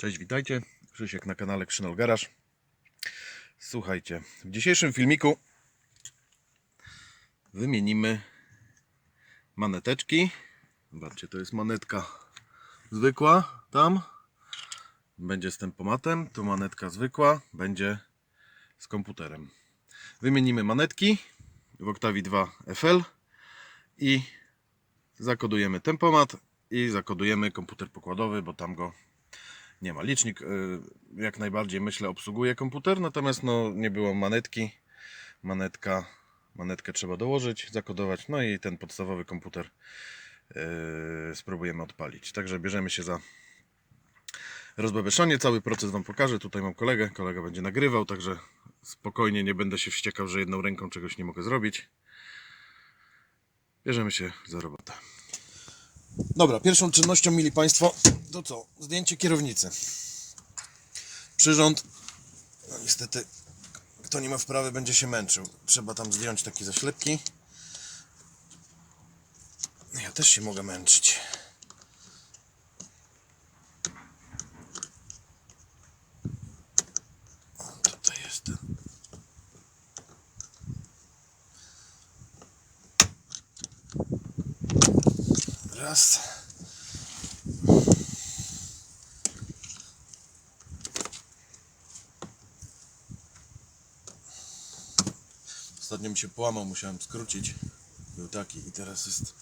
Cześć, witajcie. Krzysiek na kanale Krzynol Garaż. Słuchajcie, w dzisiejszym filmiku wymienimy maneteczki. Zobaczcie, to jest manetka zwykła tam. Będzie z tempomatem. Tu manetka zwykła będzie z komputerem. Wymienimy manetki w Octavii 2 FL i zakodujemy tempomat i zakodujemy komputer pokładowy, bo tam go nie ma. Licznik y, jak najbardziej myślę obsługuje komputer, natomiast no, nie było manetki. Manetka, manetkę trzeba dołożyć, zakodować, no i ten podstawowy komputer y, spróbujemy odpalić. Także bierzemy się za rozbebeszanie. Cały proces Wam pokażę. Tutaj mam kolegę, kolega będzie nagrywał, także spokojnie nie będę się wściekał, że jedną ręką czegoś nie mogę zrobić. Bierzemy się za robotę. Dobra, pierwszą czynnością, mili Państwo, to co? Zdjęcie kierownicy. Przyrząd, no niestety, kto nie ma wprawy, będzie się męczył. Trzeba tam zdjąć takie zaślepki. Ja też się mogę męczyć. O, tutaj jest ten. Raz. Ostatnio mi się połamał, musiałem skrócić. Był taki i teraz jest.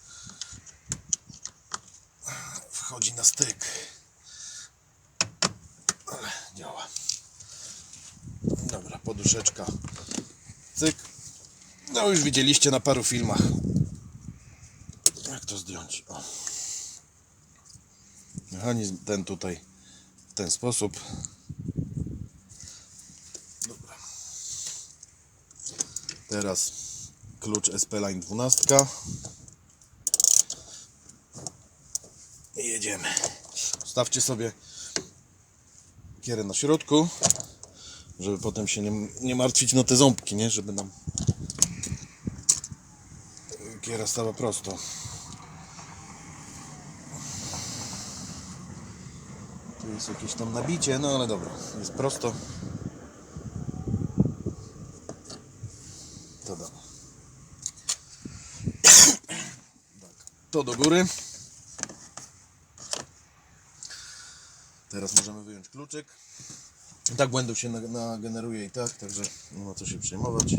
Wchodzi na styk. Ale działa. Dobra, poduszeczka. Cyk. No już widzieliście na paru filmach. Jak to zdjąć? O. Mechanizm ten tutaj w ten sposób. Dobra. Teraz klucz SP-Line 12. I jedziemy. Stawcie sobie kierę na środku, żeby potem się nie, nie martwić na te ząbki, nie? Żeby nam kiera stała prosto. Jest jakieś tam nabicie, no ale dobra, jest prosto. To da. Tak, to do góry. Teraz możemy wyjąć kluczyk. Tak błędów się na- nageneruje i tak, także nie ma co się przejmować.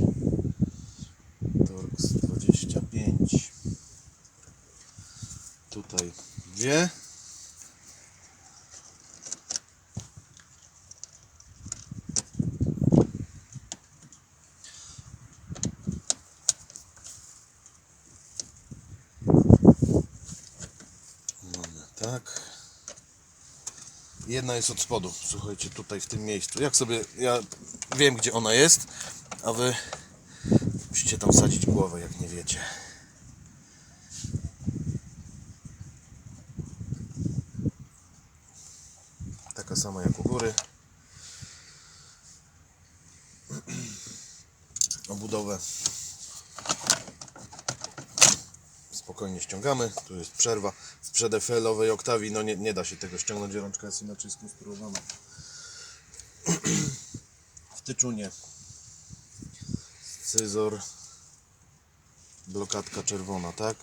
Torx 25. Tutaj dwie. Mamy tak. Jedna jest od spodu, słuchajcie, tutaj w tym miejscu. Jak sobie, ja wiem gdzie ona jest, a wy musicie tam sadzić głowę, jak nie wiecie. Taka sama jak u góry. Obudowę spokojnie ściągamy. Tu jest przerwa. W przedefelowej oktawi no nie, nie da się tego ściągnąć, rączka jest inaczej skonstruowana. W tyczunie scyzor, blokadka czerwona, tak?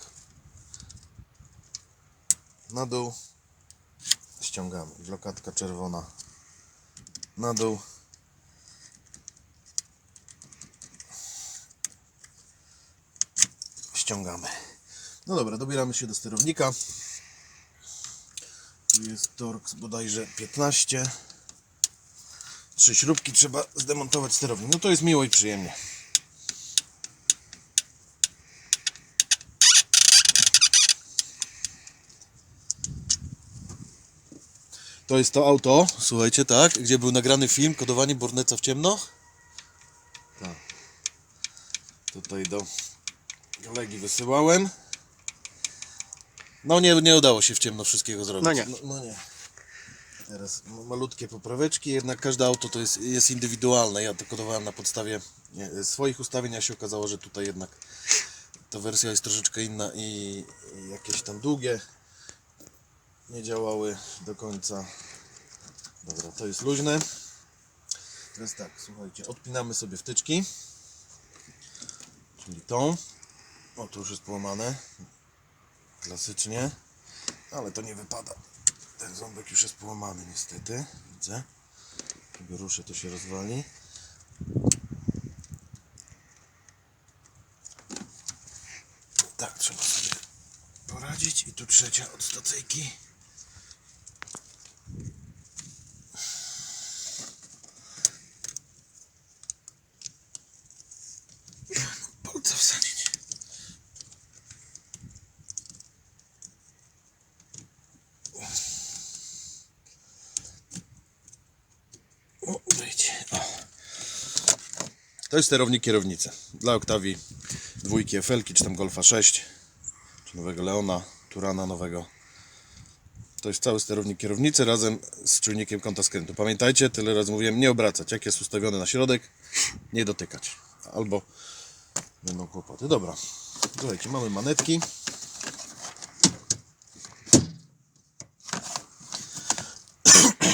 Na dół ściągamy. Blokadka czerwona na dół. Ściągamy. No dobra, dobieramy się do sterownika. Tu jest Torx bodajże 15. Trzy śrubki trzeba zdemontować sterownik. No to jest miło i przyjemnie. To jest to auto, słuchajcie, tak, gdzie był nagrany film Kodowanie Borneca w ciemno. Tak. Tutaj do kolegi wysyłałem. No nie, nie udało się w ciemno wszystkiego zrobić. No nie. No, no nie. Teraz ma- malutkie popraweczki, jednak każde auto to jest, jest indywidualne. Ja to kodowałem na podstawie swoich ustawień, a się okazało, że tutaj jednak ta wersja jest troszeczkę inna i, i jakieś tam długie nie działały do końca. Dobra, to jest luźne. Teraz tak, słuchajcie, odpinamy sobie wtyczki. Czyli tą. O, tu już jest połamane. Klasycznie. Ale to nie wypada. Ten ząbek już jest połamany niestety. Widzę. Go ruszę, to się rozwali. Tak, trzeba sobie poradzić. I tu trzecia od stacyjki. Palce wsadzić. O, wyjdź. O. To jest sterownik kierownicy. Dla Octavii dwójki FL, czy tam Golfa 6, czy nowego Leona, Turana nowego. To jest cały sterownik kierownicy razem z czujnikiem kąta skrętu. Pamiętajcie, tyle razy mówiłem, nie obracać. Jak jest ustawiony na środek, nie dotykać. Albo będą kłopoty. Dobra, słuchajcie, mamy manetki.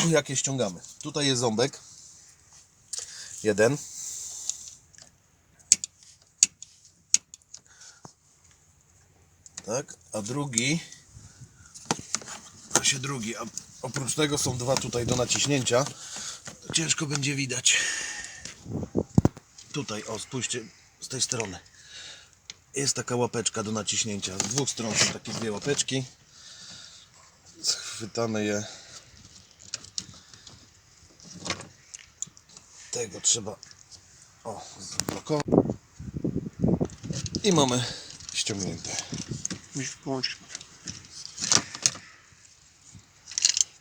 Jakie ściągamy? Tutaj jest ząbek. Jeden. Tak, a drugi. A się drugi. A oprócz tego są dwa tutaj do naciśnięcia. Ciężko będzie widać. Tutaj, o, spójrzcie z tej strony. Jest taka łapeczka do naciśnięcia. Z dwóch stron są takie dwie łapeczki. Schwytamy je. Tego trzeba o, zablokować. I mamy ściągnięte. Musisz połączyć.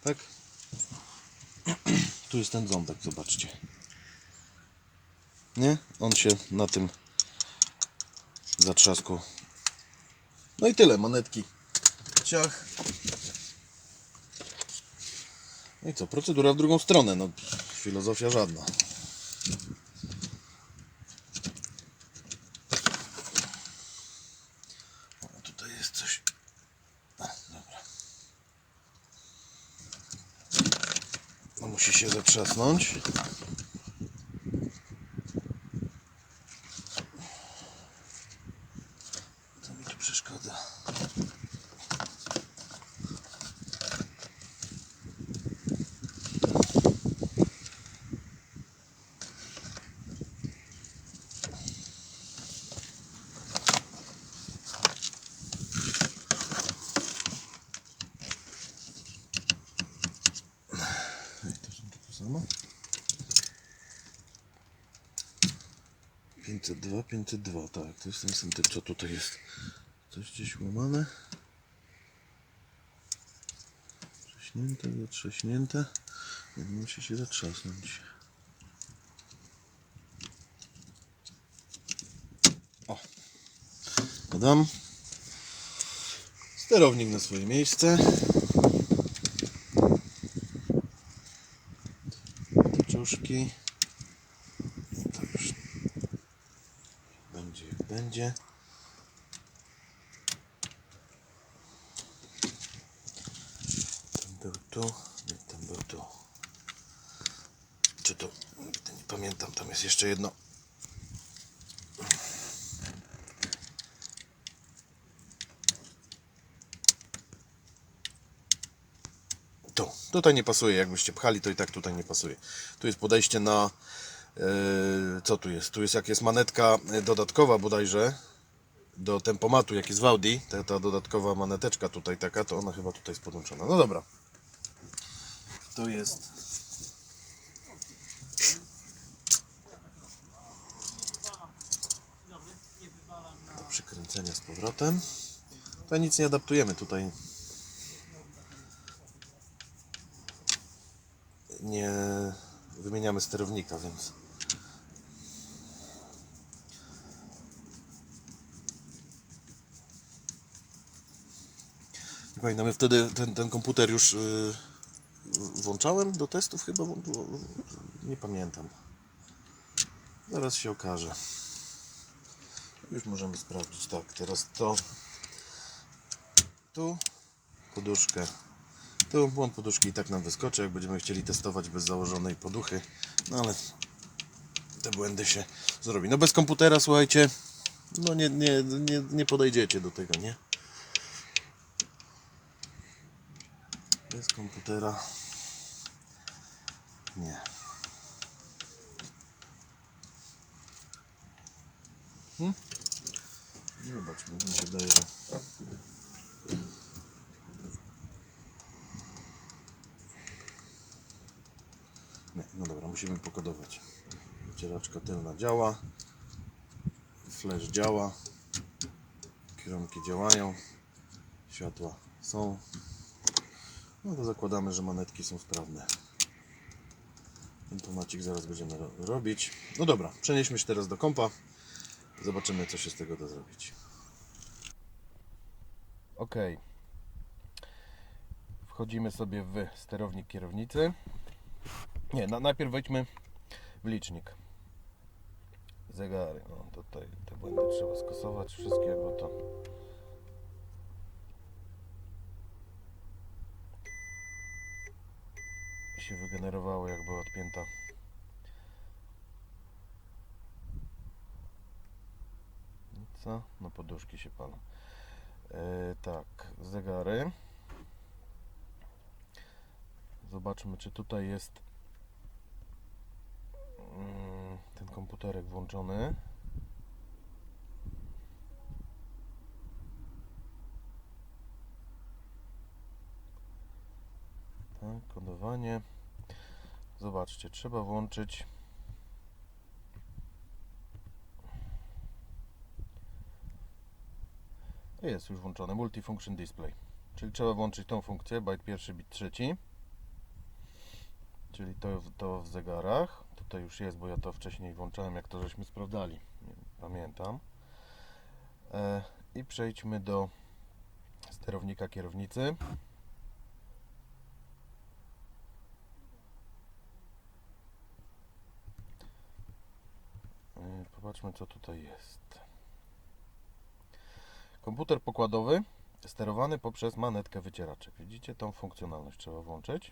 Tak? Tu jest ten ząbek, zobaczcie. Nie? On się na tym zatrzasku. No i tyle, manetki. Ciach. No i co, procedura w drugą stronę, no filozofia żadna. O, tutaj jest coś. A, dobra. No, musi się zatrzasnąć. Co mi tu przeszkadza? Ej, to są to samo? 502, 502, tak, to jest ten syntet, co tutaj jest? Coś gdzieś łamane? Trześnięte, zatrześnięte. Nie, Musi się zatrzasnąć. O! Dodam. Sterownik na swoje miejsce. Teczuszki. To już będzie jak będzie. Ten był tu, nie, ten był tu. Czy nigdy nie pamiętam, tam jest jeszcze jedno. Tu, tutaj nie pasuje, jakbyście pchali, to i tak tutaj nie pasuje. Tu jest podejście na, e, co tu jest? Tu jest jak jest manetka e, dodatkowa bodajże, do tempomatu, jak jest w Audi, ta, ta dodatkowa maneteczka tutaj taka, to ona chyba tutaj jest podłączona. No dobra. To jest do przykręcenia z powrotem. Tutaj nic nie adaptujemy, tutaj nie wymieniamy sterownika, więc Nie Pamiętam, ja wtedy ten, ten komputer już yy, włączałem do testów chyba, nie pamiętam. Zaraz się okaże. Już możemy sprawdzić, tak, teraz to tu poduszkę Tu błąd poduszki i tak nam wyskoczy, jak będziemy chcieli testować bez założonej poduchy. No ale te błędy się zrobi. No bez komputera, słuchajcie, no nie, nie, nie, nie podejdziecie do tego, nie? Bez komputera nie. Hmm? Zobaczmy, mi się daje, że... Nie, no dobra, musimy pokodować. Wycieraczka tylna działa. Flash działa. Kierunki działają. Światła są. No to zakładamy, że manetki są sprawne. Ten tomacik zaraz będziemy ro- robić. No dobra, przenieśmy się teraz do kompa. Zobaczymy, co się z tego da zrobić. Ok. Wchodzimy sobie w sterownik kierownicy. Nie, na, najpierw wejdźmy w licznik. Zegary. No tutaj te błędy trzeba skasować wszystkie, bo to. się wygenerowało, jak była odpięta. I Co? No poduszki się palą. E, tak, zegary. Zobaczmy, czy tutaj jest ten komputerek włączony. Tak, kodowanie. Zobaczcie, trzeba włączyć. Jest już włączony Multifunction Display. Czyli trzeba włączyć tą funkcję, byte pierwszy, bit trzeci. Czyli to, to w zegarach. Tutaj już jest, bo ja to wcześniej włączałem, jak to żeśmy sprawdzali. Pamiętam. E, I przejdźmy do sterownika kierownicy. E, Popatrzmy, co tutaj jest. Komputer pokładowy sterowany poprzez manetkę wycieraczek. Widzicie, tą funkcjonalność trzeba włączyć.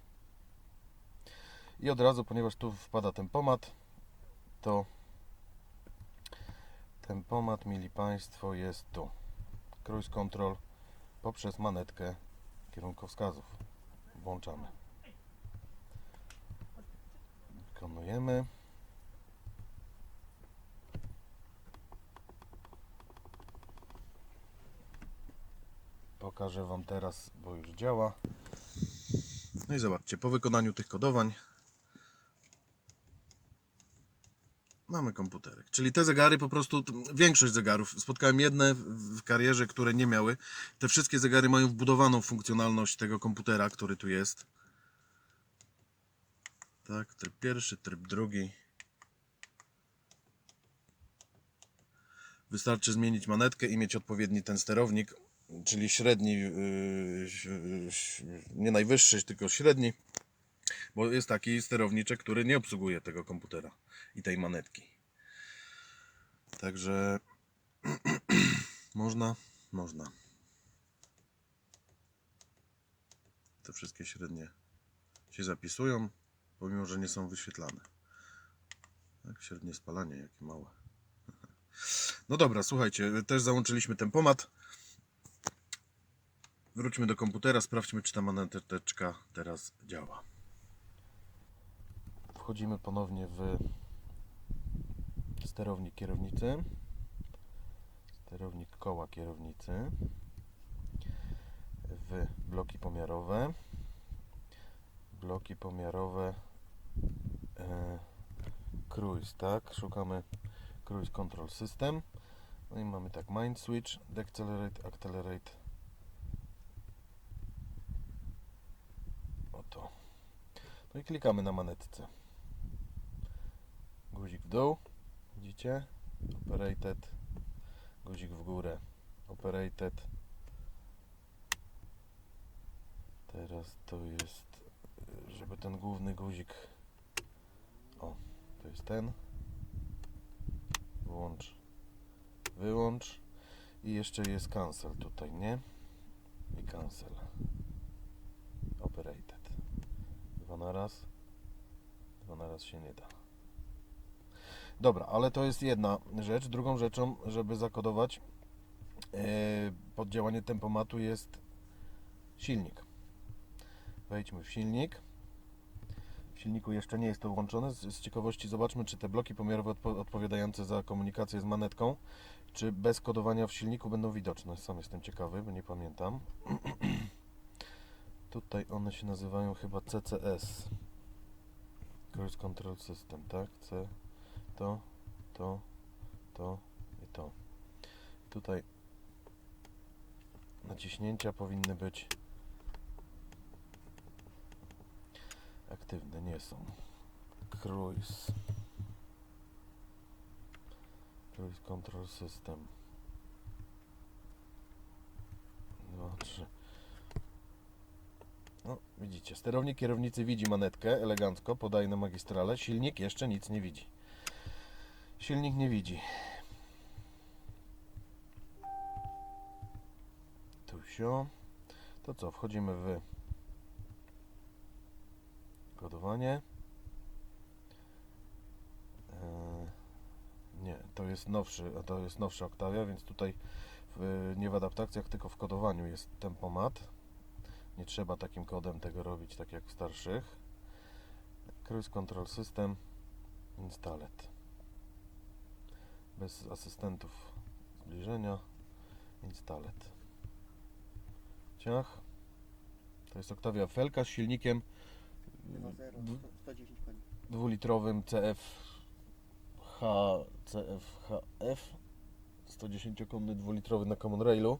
I od razu, ponieważ tu wpada tempomat, to tempomat, mili Państwo, jest tu. Cruise Control poprzez manetkę kierunkowskazów. Włączamy. Wykonujemy. Pokażę Wam teraz, bo już działa. No i zobaczcie, po wykonaniu tych kodowań mamy komputerek. Czyli te zegary po prostu, większość zegarów, spotkałem jedne w karierze, które nie miały. Te wszystkie zegary mają wbudowaną funkcjonalność tego komputera, który tu jest. Tak, tryb pierwszy, tryb drugi. Wystarczy zmienić manetkę i mieć odpowiedni ten sterownik, czyli średni, yy, nie najwyższy, tylko średni, bo jest taki sterowniczek, który nie obsługuje tego komputera i tej manetki. Także można, można. Te wszystkie średnie się zapisują, pomimo że nie są wyświetlane. Tak, średnie spalanie, jakie małe. No dobra, słuchajcie, też załączyliśmy tempomat. Wróćmy do komputera, sprawdźmy, czy ta maneteczka teraz działa. Wchodzimy ponownie w sterownik kierownicy. Sterownik koła kierownicy. W bloki pomiarowe. Bloki pomiarowe. E, cruise, tak? Szukamy Cruise Control System. No i mamy tak Mind Switch, Decelerate, Accelerate. Oto. No i klikamy na manetce. Guzik w dół. Widzicie? Operated. Guzik w górę. Operated. Teraz to jest, żeby ten główny guzik. O, to jest ten. Włącz. Wyłącz. I jeszcze jest cancel tutaj, nie? I cancel. Operated. na raz. Dwa na raz się nie da. Dobra, ale to jest jedna rzecz. Drugą rzeczą, żeby zakodować e, pod tempomatu jest silnik. Wejdźmy w silnik. W silniku jeszcze nie jest to włączone. Z, z ciekawości zobaczmy, czy te bloki pomiarowe odpo odpowiadające za komunikację z manetką, czy bez kodowania w silniku będą widoczne. Sam jestem ciekawy, bo nie pamiętam. Tutaj one się nazywają chyba CCS. Cruise Control System, tak? C, to, to, to i to. Tutaj naciśnięcia powinny być aktywne, nie są. Cruise. Cruise Control System. Dwa, trzy. No, widzicie, sterownik kierownicy widzi manetkę elegancko, podaje na magistrale, silnik jeszcze nic nie widzi. Silnik nie widzi. Tu sio. To co, wchodzimy w kodowanie. Eee, Nie, to jest nowszy, to jest nowsza Octavia, więc tutaj w, nie w adaptacjach, tylko w kodowaniu jest tempomat. Nie trzeba takim kodem tego robić, tak jak w starszych. Cruise Control System Installed. Bez asystentów zbliżenia. Installed. Ciach. To jest Octavia Felka z silnikiem 2.0, 110 koni. dwulitrowym CF H, CFHF 110-konny dwulitrowy na Common Railu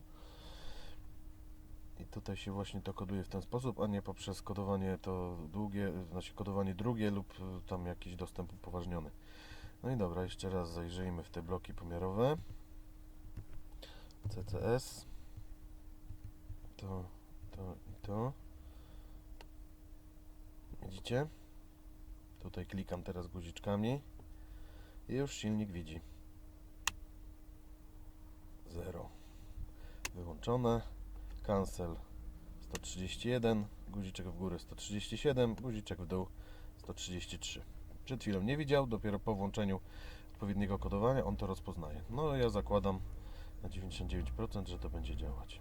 i tutaj się właśnie to koduje w ten sposób, a nie poprzez kodowanie to długie, znaczy kodowanie drugie lub tam jakiś dostęp upoważniony. No i dobra, jeszcze raz zajrzyjmy w te bloki pomiarowe. CCS to, to i to. Widzicie? Tutaj klikam teraz guziczkami i już silnik widzi. Zero. Wyłączone. Cancel 131. Guziczek w górę 137. Guziczek w dół 133. Przed chwilą nie widział, dopiero po włączeniu odpowiedniego kodowania on to rozpoznaje. No ja zakładam na 99%, że to będzie działać.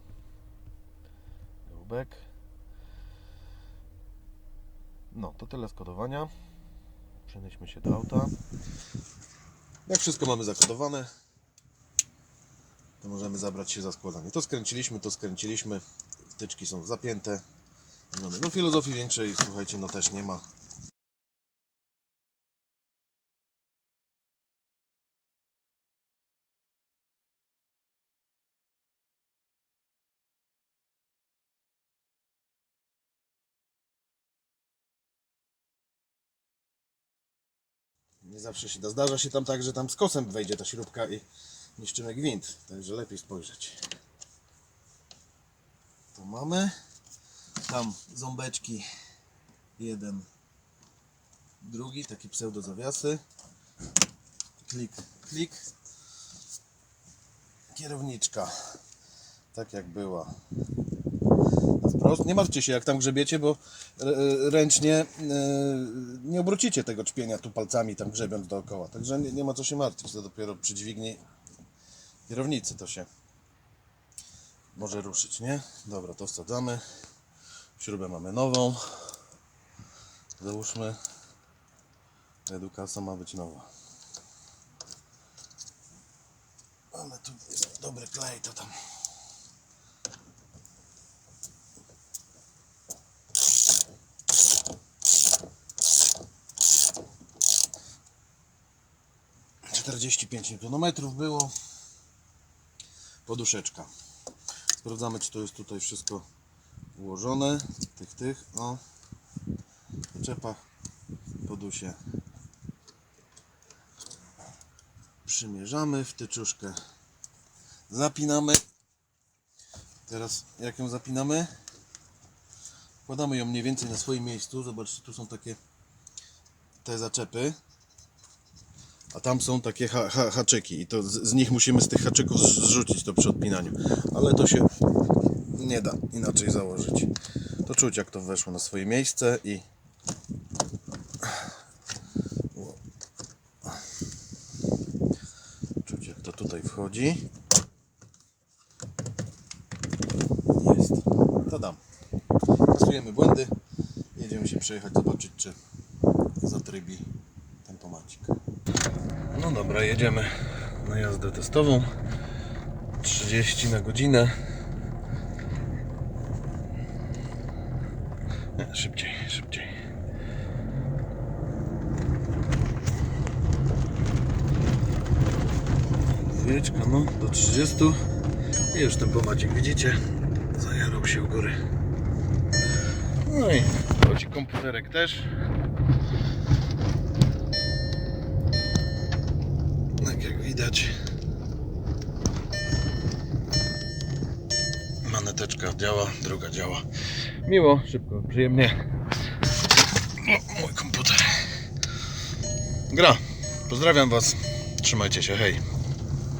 Go back. No, to tyle z kodowania. Przenieśmy się do auta. Jak wszystko mamy zakodowane, to możemy zabrać się za składanie. To skręciliśmy, to skręciliśmy. Wtyczki są zapięte. No filozofii większej, słuchajcie, no też nie ma. Nie zawsze się da. Zdarza się tam tak, że tam z kosem wejdzie ta śrubka i niszczymy gwint. Także lepiej spojrzeć. Tu mamy. Tam ząbeczki. Jeden. Drugi. Takie pseudo zawiasy. Klik, klik. Kierowniczka. Tak jak była. Wprost. Nie martwcie się, jak tam grzebiecie, bo e, e, ręcznie e, nie obrócicie tego czpienia tu palcami, tam grzebiąc dookoła. Także nie, nie ma co się martwić. To dopiero przy dźwigni kierownicy to się może ruszyć, nie? Dobra, to wsadzamy. Śrubę mamy nową. Załóżmy. Edukasa ma być nowa. Ale tu jest dobry klej, to tam. Czterdzieści pięć Nm było. Poduszeczka. Sprawdzamy, czy to jest tutaj wszystko ułożone. Tych, tych. O. Czepa. Podusie. Przymierzamy wtyczuszkę. Zapinamy. Teraz jak ją zapinamy? Kładamy ją mniej więcej na swoim miejscu. Zobaczcie, tu są takie te zaczepy a tam są takie ha, ha haczyki i to z, z, nich musimy z tych haczyków zrzucić to przy odpinaniu. Ale to się nie da inaczej założyć. To czuć jak to weszło na swoje miejsce i... Czuć jak to tutaj wchodzi. Jest. To dam. Kasujemy błędy. Jedziemy się przejechać, zobaczyć czy zatrybi tempomacik. No dobra, jedziemy na jazdę testową. 30 na godzinę. Szybciej, szybciej. Dwójeczka, no, do 30. I już ten pomacik, widzicie? Zajarał się u góry. No i chodzi komputerek też. Widać. Maneteczka działa, druga działa. Miło, szybko, przyjemnie. O, mój komputer. Gra. Pozdrawiam Was. Trzymajcie się, hej.